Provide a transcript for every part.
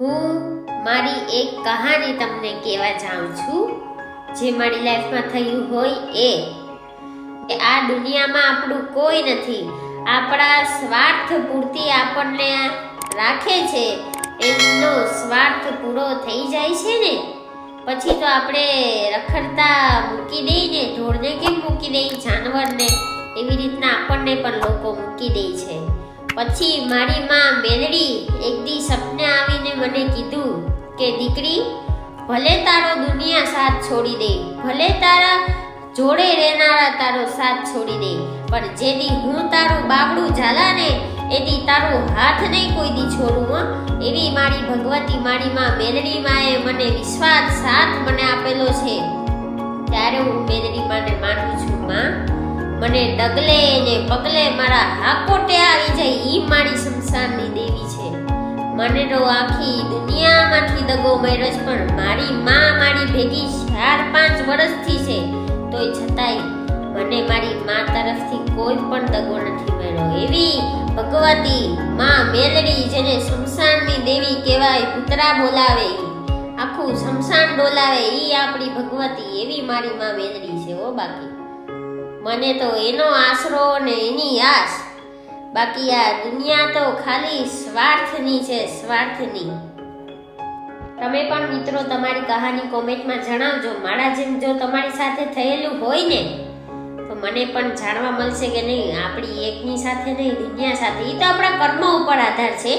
હું મારી એક કહાની તમને કહેવા જાઉં છું. જે મારી લાઈફમાં થયું હોય એ. આ દુનિયામાં આપણું કોઈ નથી. આપણા સ્વાર્થ પૂરતી આપણને રાખે છે. એમનો સ્વાર્થ પૂરો થઈ જાય છે ને? પછી તો આપણે રખડતા મૂકી દઈએ ને ઢોરને કેમ મૂકી દઈએ, જાનવરને? એવી રીતના આપણને પણ લોકો મૂકી દે છે. પછી મારી માં મેલડી એક દી સપને આવીને મને કીધું કે, દીકરી, ભલે તારો દુનિયા સાથ છોડી દે, ભલે તારા જોડે રહેનારા તારો સાથ છોડી દે, પણ જેથી હું તારું બાબડું ઝાલા ને એથી તારો હાથ નહીં કોઈ દી છોડું એવી મારી ભગવતી મારી માં મેલડી માએ મને વિશ્વાસ સાથ મને આપેલો છે. ત્યારે હું મેલડી માને માનું છું, માં મને ડગલે ને પગલે મારા હાકોટે આવી જાય ઈ મારી સંસારની દેવી છે. મને તો આખી દુનિયામાંથી દગો છે પણ મારી માં મારી ભેગી ચાર પાંચ વર્ષથી છે. તોય છતાંય મને મારી માં તરફથી કોઈ પણ દગો નથી મળ્યો. એવી ભગવતી માં મેલડી જેને શમશાનની દેવી કહેવાય પુતરા બોલાવે. આખું શમશાન ડોલાવે એ આપણી ભગવતી એવી મારી માં મેલડી છે ઓ બાકી. મને તો એનો આશરો ને એની આશ. બાકી આ દુનિયા તો ખાલી સ્વાર્થની છે, સ્વાર્થની. તમે પણ મિત્રો તમારી કહાની કોમેન્ટમાં જણાવજો. મારા જેમ જો તમારી સાથે થયેલું હોય ને, તો મને પણ જાણવા મળશે કે નહીં. આપણી એકની સાથે નહીં, દુનિયા સાથે. એ તો આપણા કર્મ ઉપર આધાર છે.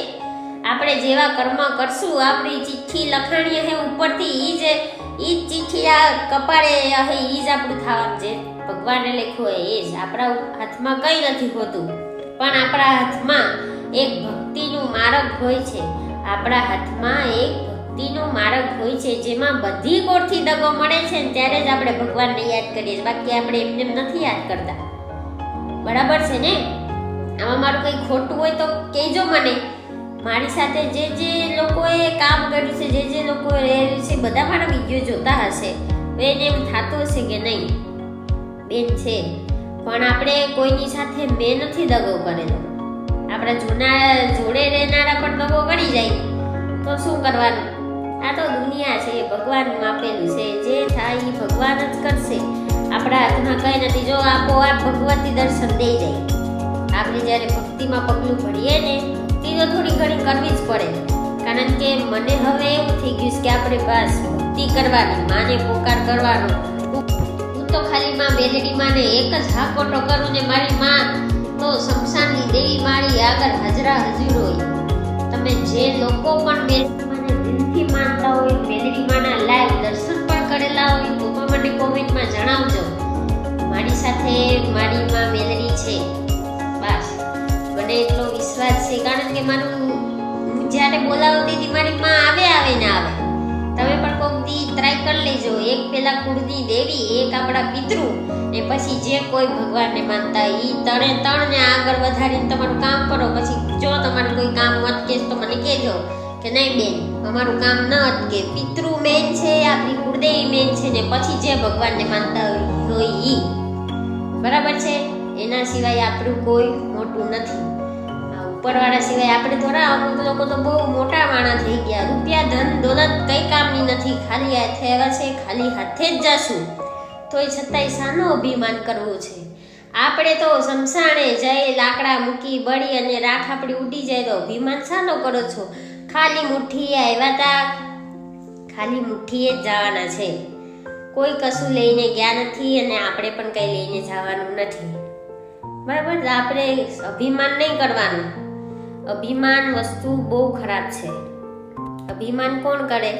આપણે જેવા કર્મ કરશું, આપણી ચિઠ્ઠી લખાણી હે ઉપરથી એ જ એ જ ચિઠ્ઠી આ કપાળે હે એ જ આપણું થવાનું છે. ભગવાને લખ્યું હોય એ જ. આપણા હાથમાં કંઈ નથી હોતું. પણ આપણા હાથમાં એક ભક્તિનું માર્ગ હોય છે. આપણા હાથમાં એક ભક્તિનું માર્ગ હોય છે, જેમાં બધી કોરથી દગો મળે છે ને ત્યારે જ આપણે ભગવાનને યાદ કરીએ છીએ. બાકી આપણે એમને નથી યાદ કરતા. બરાબર છે ને? આમાં મારું કંઈ ખોટું હોય તો કહેજો મને. મારી સાથે જે જે લોકોએ કામ કર્યું છે, જે જે લોકોએ રહેલું છે, બધા મારા વીડિયો જોતા હશે. એને એમ થતું હશે કે નહીં? બેન છે. પણ આપણે કોઈની સાથે મેં નથી દગો કરેલો. આપણા જૂના જોડે રહેનારા પણ દગો કરી જાય. તો શું કરવાનું? આ તો દુનિયા છે, ભગવાન આપેલું છે. જે થાય એ ભગવાન જ કરશે. આપણા હાથમાં કંઈ નથી. જો આપોઆપ ભગવતી દર્શન દઈ જાય. આપણે જ્યારે ભક્તિમાં પગલું ભરીએ ને તે તો થોડી ઘણી કરવી જ પડે. કારણ કે મને હવે એવું થઈ ગયું છે કે આપણે બસ ભક્તિ કરવાની, માને પોકાર કરવાનો. તો ખાલી માં બેલડી માને એક જ હાકોટો કરું ને મારી માં. તો શમશાનની દેવી મારી આગળ હાજરા હજુર હોય તમે જે લોકો પણ બેલડી માને દિલથી માનતા હોય બેલડી માના લાઈવ દર્શન પણ કરેલા હોય, તો પણ મને કોમેન્ટમાં જણાવજો. મારી સાથે મારી માં મેલડી છે. બસ. મને એટલો વિશ્વાસ છે, કારણ કે મારું જ્યારે બોલાવતી હતી, મારી માં આવે આવે ને આવે. તમે પણ કોક દી ટ્રાય કરી લેજો. એક પેલા કુળની દેવી, એક આપણા પિતૃ. ને પછી જે કોઈ ભગવાનને માનતા ઈ તણે તણને આગળ વધારીને તમારું કામ કરો. પછી જો તમારું કોઈ કામ અટકે તો મને કહેજો કે નહીં બેન, અમારું કામ ન અટકે. પિતૃ મેન છે, આપણી કુળદેવી મેન છે ને પછી જે ભગવાનને માનતા હોય ઈ બરાબર છે? એના સિવાય આપણું કોઈ મોટું નથી. ઉપરવાળા સિવાય આપણે થોડા અમુક લોકો તો બહુ મોટા માણસ થઈ ગયા. રૂપિયા ધન દોલત કઈ કામની નથી. ખાલી હાથે આવ્યા છે, ખાલી હાથે જ જાશું. તોય છતાંય શાનો અભિમાન કરવું છે. આપણે તો સમસાણે જઈ લાકડા મૂકી બળી અને રાખ આપણી ઉડી જાય તો અભિમાન શાનો કરો છો? ખાલી મુઠ્ઠીએ આવ્યા તા. ખાલી મુઠ્ઠીએ જ જવાના છે. કોઈ કશું લઈને ગયા નથી અને આપણે પણ કંઈ લઈને જવાનું નથી. બરાબર? આપણે અભિમાન નહીં કરવાનું. અભિમાન વસ્તુ બહુ ખરાબ છે. અભિમાન કોણ કરે?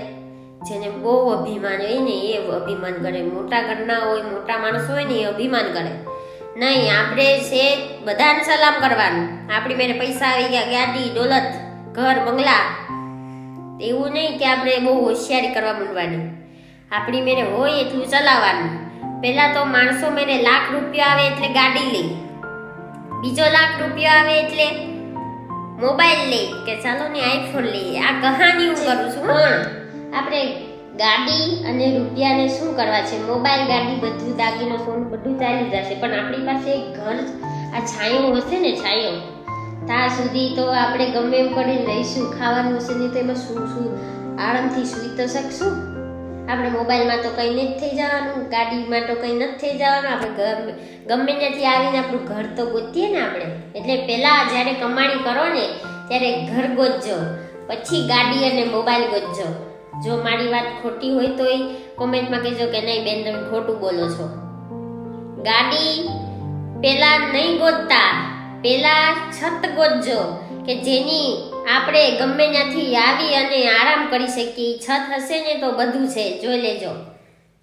જેને બહુ અભિમાન હોય ને એ અભિમાન કરે. મોટા ઘરના હોય, મોટા માણસ હોય ને એ અભિમાન કરે. નહીં, આપણે છે બધાને સલામ કરવાનું. આપણી મેરે પૈસા આવી ગયા, ગાડી, દોલત, ઘર, બંગલા. એવું નહીં કે આપણે બહુ હોશિયારી કરવા માંડવાની. આપણી મેરે હોય એટલું ચલાવવાનું. પહેલાં તો માણસો મેરે લાખ રૂપિયા આવે એટલે ગાડી લે બીજો લાખ રૂપિયા આવે એટલે મોબાઈલ લે કે ચાલો ને આઈફોન લઈએ. આ કહાની હું કરું છું પણ આપણે ગાડી અને રૂપિયાને શું કરવા છે? મોબાઈલ ગાડી બધું દાગીનો ફોન બધું ચાલી જશે. પણ આપણી પાસે ઘર આ છાંયો હશે ને છાંયો ત્યાં સુધી તો આપણે ગમે એમ કરીને રહીશું. ખાવાનું હશે નહીં તો એમાં શું શું આરામથી સૂઈ તો શકશું. આપણે મોબાઈલમાં તો કંઈ નથી થઈ જવાનું, ગાડીમાં તો કંઈ નથી થઈ જવાનું, આપણે ગમે ત્યાંથી આવીને આપણું ઘર તો ગોતીએ ને આપણે. એટલે પહેલાં જ્યારે કમાણી કરો ને, ત્યારે ઘર ગોતજો, પછી ગાડી અને મોબાઈલ ગોતજો. જો મારી વાત ખોટી હોય તો એ કોમેન્ટમાં કહેજો કે નહીં, બેન, તમે ખોટું બોલો છો. ગાડી પહેલાં નહીં ગોતતા, પહેલાં છત ગોતજો, કે જેની આપણે ગમે ત્યાંથી આવી અને આરામ કરી શકીએ, છત હશે ને તો બધું છે, જોઈ લેજો.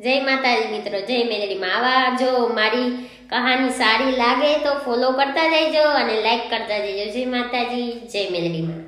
જય માતાજી મિત્રો, જય મેલડીમાં આવા જો મારી કહાની સારી લાગે તો ફોલો કરતા જઈજો અને લાઈક કરતા જઈજો. જય માતાજી, જય મેલડીમાં